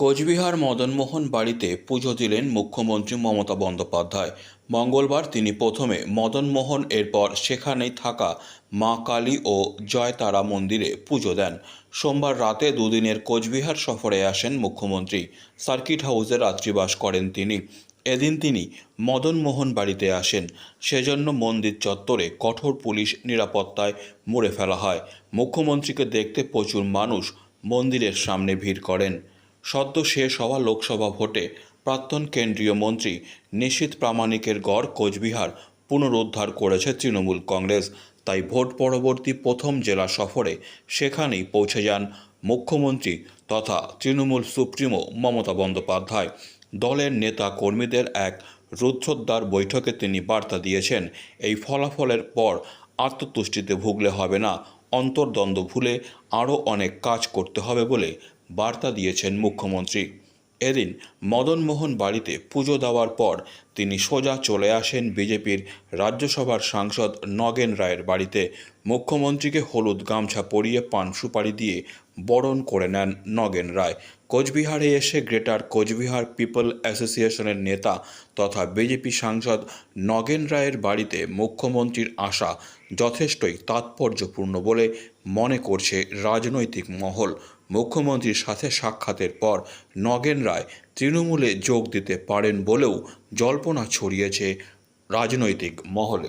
কোচবিহার মদনমোহন বাড়িতে পুজো দিলেন মুখ্যমন্ত্রী মমতা বন্দ্যোপাধ্যায়। মঙ্গলবার তিনি প্রথমে মদনমোহন এরপর সেখানেই থাকা মা কালী ও জয়তারা মন্দিরে পুজো দেন। সোমবার রাতে দুদিনের কোচবিহার সফরে আসেন মুখ্যমন্ত্রী। সার্কিট হাউসে রাত্রিবাস করেন তিনি। এদিন তিনি মদনমোহন বাড়িতে আসেন। সেজন্য মন্দির চত্বরে কঠোর পুলিশ নিরাপত্তায় মুড়ে ফেলা হয়। মুখ্যমন্ত্রীকে দেখতে প্রচুর মানুষ মন্দিরের সামনে ভিড় করেন। সদ্য শেষ হওয়া লোকসভা ভোটে প্রাক্তন কেন্দ্রীয় মন্ত্রী নিশীথ প্রামাণিকের গড় কোচবিহার পুনরুদ্ধার করেছে তৃণমূল কংগ্রেস। তাই ভোট পরবর্তী প্রথম জেলা সফরে সেখানেই পৌঁছে যান মুখ্যমন্ত্রী তথা তৃণমূল সুপ্রিমো মমতা বন্দ্যোপাধ্যায়। দলের নেতা কর্মীদের এক রুদ্ধদ্বার বৈঠকে তিনি বার্তা দিয়েছেন, এই ফলাফলের পর আত্মতুষ্টিতে ভুগলে হবে না অন্তর্দ্বন্দ্ব ভুলে আরও অনেক কাজ করতে হবে বলে বার্তা দিয়েছেন মুখ্যমন্ত্রী। এদিন মদনমোহন বাড়িতে পুজো দেওয়ার পর তিনি সোজা চলে আসেন বিজেপির রাজ্যসভার সাংসদ নগেন রায়ের বাড়িতে। মুখ্যমন্ত্রীকে হলুদ গামছা পরিয়ে পান সুপারি দিয়ে বরণ করে নেন নগেন রায়। কোচবিহারে এসে গ্রেটার কোচবিহার পিপল অ্যাসোসিয়েশনের নেতা তথা বিজেপি সাংসদ নগেন রায়ের বাড়িতে মুখ্যমন্ত্রীর আসা যথেষ্টই তাৎপর্যপূর্ণ বলে মনে করছে রাজনৈতিক মহল। মুখ্যমন্ত্রীর সাথে সাক্ষাতের পর নগেন রায় তৃণমূলে যোগ দিতে পারেন বলেও জল্পনা ছড়িয়েছে রাজনৈতিক মহলে।